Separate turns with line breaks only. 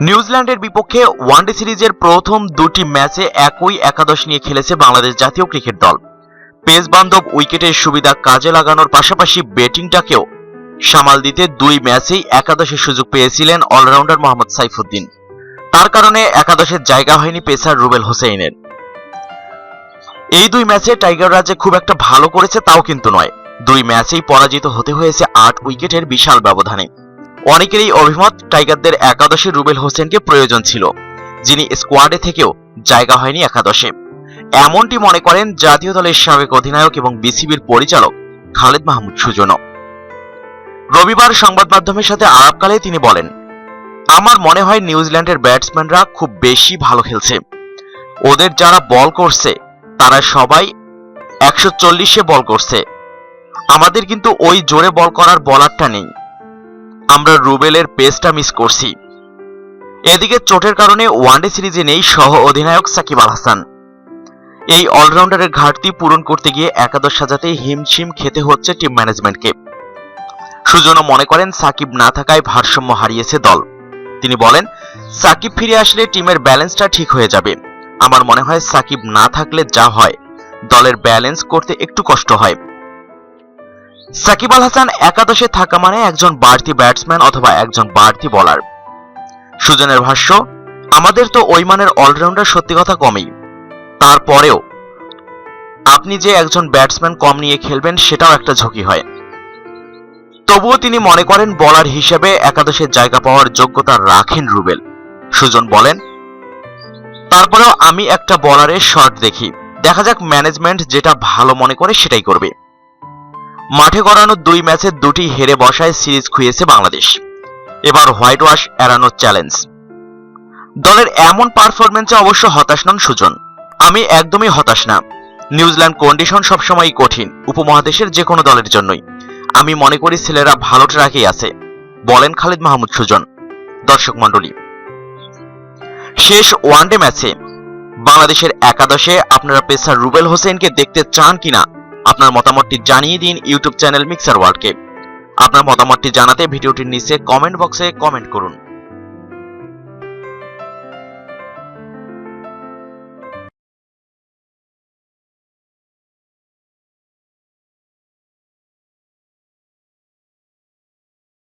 নিউজিল্যান্ডের বিপক্ষে ওয়ানডে সিরিজের প্রথম দুটি ম্যাচে একই একাদশ নিয়ে খেলেছে বাংলাদেশ জাতীয় ক্রিকেট দল। পেস বান্ধব উইকেটের সুবিধা কাজে লাগানোর পাশাপাশি ব্যাটিংটাকেও সামাল দিতে দুই ম্যাচেই একাদশের সুযোগ পেয়েছিলেন অলরাউন্ডার মোহাম্মদ সাইফুদ্দিন। তার কারণে একাদশের জায়গা হয়নি পেসার রুবেল হোসেইনের। এই দুই ম্যাচে টাইগাররা যে খুব একটা ভালো করেছে তাও কিন্তু নয়। দুই ম্যাচেই পরাজিত হতে হয়েছে আট উইকেটের বিশাল ব্যবধানে। অনেকেরই অভিমত টাইগারদের একাদশে রুবেল হোসেনকে প্রয়োজন ছিল, যিনি স্কোয়াডে থেকেও জায়গা হয়নি একাদশে। এমনটি মনে করেন জাতীয় দলের সাবেক অধিনায়ক এবং বিসিবির পরিচালক খালেদ মাহমুদ সুজনও। রবিবার সংবাদ মাধ্যমের সাথে আলাপকালে তিনি বলেন, আমার মনে হয় নিউজিল্যান্ডের ব্যাটসম্যানরা খুব বেশি ভালো খেলছে। ওদের যারা বল করছে, তারা সবাই একশো চল্লিশে বল করছে। আমাদের কিন্তু ওই জোরে বল করার বলারটা নেই। আমরা রুবেলের পেসটা মিস করছি। এদিকে চোটের কারণে ওয়ানডে সিরিজে নেই সহ অধিনায়ক সাকিব আল হাসান। এই অলরাউন্ডারের ঘাটতি পূরণ করতে গিয়ে একাদশ সাজাতে হিমশিম খেতে হচ্ছে টিম ম্যানেজমেন্টকে সুজনও মনে করেন সাকিব না থাকায় ভারসাম্য হারিয়েছে দল। তিনি বলেন, সাকিব ফিরে আসলে টিমের ব্যালেন্সটা ঠিক হয়ে যাবে। আমার মনে হয় সাকিব না থাকলে যা হয়, দলের ব্যালেন্স করতে একটু কষ্ট হয়। সাকিব আল হাসান একাদশে থাকা মানে একজন বাড়তি ব্যাটসম্যান অথবা একজন বাড়তি বলার। সুজনের ভাষ্য, আমাদের তো ওই মানের অলরাউন্ডার সত্যি কথা কমই। তারপরেও, আপনি যে একজন ব্যাটসম্যান কম নিয়ে খেলবেন সেটাও একটা ঝুঁকি হয়। তবুও তিনি মনে করেন বলার হিসেবে একাদশের জায়গা পাওয়ার যোগ্যতা রাখেন রুবেল। সুজন বলেন, তারপরেও আমি একটা বলারের শট দেখি। দেখা যাক ম্যানেজমেন্ট যেটা ভালো মনে করে সেটাই করবে। মাঠে গড়ানো দুই ম্যাচে দুটি হেরে বসায় সিরিজ খুইয়েছে বাংলাদেশ। এবার হোয়াইট ওয়াশ এড়ানোর চ্যালেঞ্জ। দলের এমন পারফরমেন্সে অবশ্য হতাশ নন সুজন। আমি একদমই হতাশ না। নিউজিল্যান্ড কন্ডিশন সবসময়ই কঠিন, উপমহাদেশের যে কোনো দলের জন্যই। আমি মনে করি ছেলেরা ভালো ট্রাকেই আছে। বলেন খালিদ মাহমুদ সুজন, দর্শক মণ্ডলী। শেষ ওয়ানডে ম্যাচে বাংলাদেশের একাদশে আপনারা পেসার রুবেল হোসেনকে দেখতে চান কিনা আপনার মতামতটি জানিয়ে দিন ইউটিউব চ্যানেল মিক্সার ওয়ার্ল্ডকে। আপনার মতামতটি জানাতে ভিডিওটির নিচে কমেন্ট বক্সে কমেন্ট করুন।